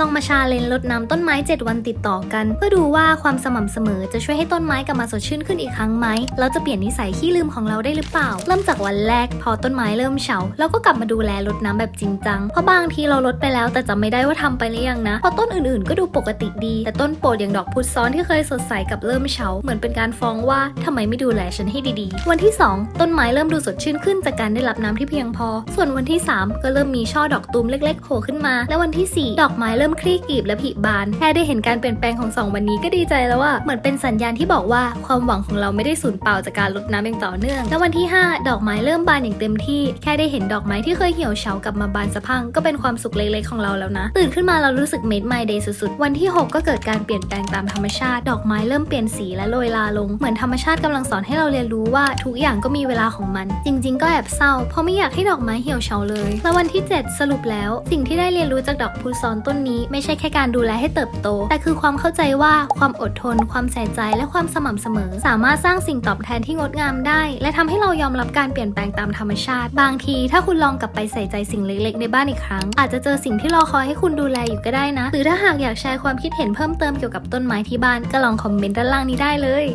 ลองมาชาเลนจ์รดน้ำต้นไม้ 7 วันติดต่อกัน เพื่อดูว่าความสม่ำเสมอจะช่วยให้ต้นไม้กลับมาสดชื่นขึ้นอีกครั้งไหมแล้วจะเปลี่ยนนิสัยขี้ลืมของเราได้หรือเปล่า เริ่มจากวันแรก พอต้นไม้เริ่มเฉาเราก็กลับมาดูแลรดน้ำแบบจริงจังเพราะบางทีเราลดไปแล้วแต่จำไม่ได้ว่าทำไปหรือยังนะพราะต้นอื่นๆ ก็ดูปกติดี แต่ต้นโปรดอย่างดอกพุธซ้อนที่เคยสดใสกับเริ่มเฉาเหมือนเป็นการฟ้องว่าทำไมไม่ดูแลฉันให้ดีๆ วันที่ 2 ต้นไม้เริ่มดูสดชื่นขึ้นจากการได้รับน้ำที่เพียงพอ ส่วนวันที่ 3 ก็เริ่มมีช่อดอกตูมเล็กๆโผล่ขึ้นมา และวันที่ 4 ดอกไม้เริ่มคลี่กลีบและผลิบาน แค่ได้เห็นการเปลี่ยนแปลงของสองวันนี้ก็ดีใจแล้วว่าเหมือนเป็นสัญญาณที่บอกว่าความหวังของเราไม่ได้สูญเปล่าจากการรดน้ำอย่างต่อเนื่อง และวันที่ 5 ดอกไม้เริ่มบานอย่างเต็มที่ แค่ได้เห็นดอกไม้ที่เคยเหี่ยวเฉากลับมาบานสะพังก็เป็นความสุขเล็กๆของเราแล้วนะ ตื่นขึ้นมาเรารู้สึกเมดไมเดย์สุดๆ วันที่ 6 ก็เกิดการเปลี่ยนแปลงตามธรรมชาติ ดอกไม้เริ่มเปลี่ยนสีและโรยลาลง เหมือนธรรมชาติกำลังสอนให้เราเรียนรู้ว่าทุกอย่างก็มีเวลาของมัน จริง ๆ ก็แอบเศร้า เพราะไม่อยากให้ดอกไม้เหี่ยวเฉาเลย และวันที่ 7 สรุปแล้ว สิ่งที่ได้เรียนรู้จากดอกพุซอนต้นนี้ไม่ใช่แค่การดูแลให้เติบโต แต่คือความเข้าใจว่าความอดทน ความใส่ใจและความสม่ำเสมอ สามารถสร้างสิ่งตอบแทนที่งดงามได้ และทำให้เรายอมรับการเปลี่ยนแปลงตามธรรมชาติ บางที ถ้าคุณลองกลับไปใส่ใจสิ่งเล็ก ๆ ในบ้านอีกครั้ง อาจจะเจอสิ่งที่รอคอยให้คุณดูแลอยู่ก็ได้นะ หรือถ้าหากอยากแชร์ความคิดเห็นเพิ่มเติมเกี่ยวกับต้นไม้ที่บ้านก็ลองคอมเมนต์ด้านล่างนี้ได้เลย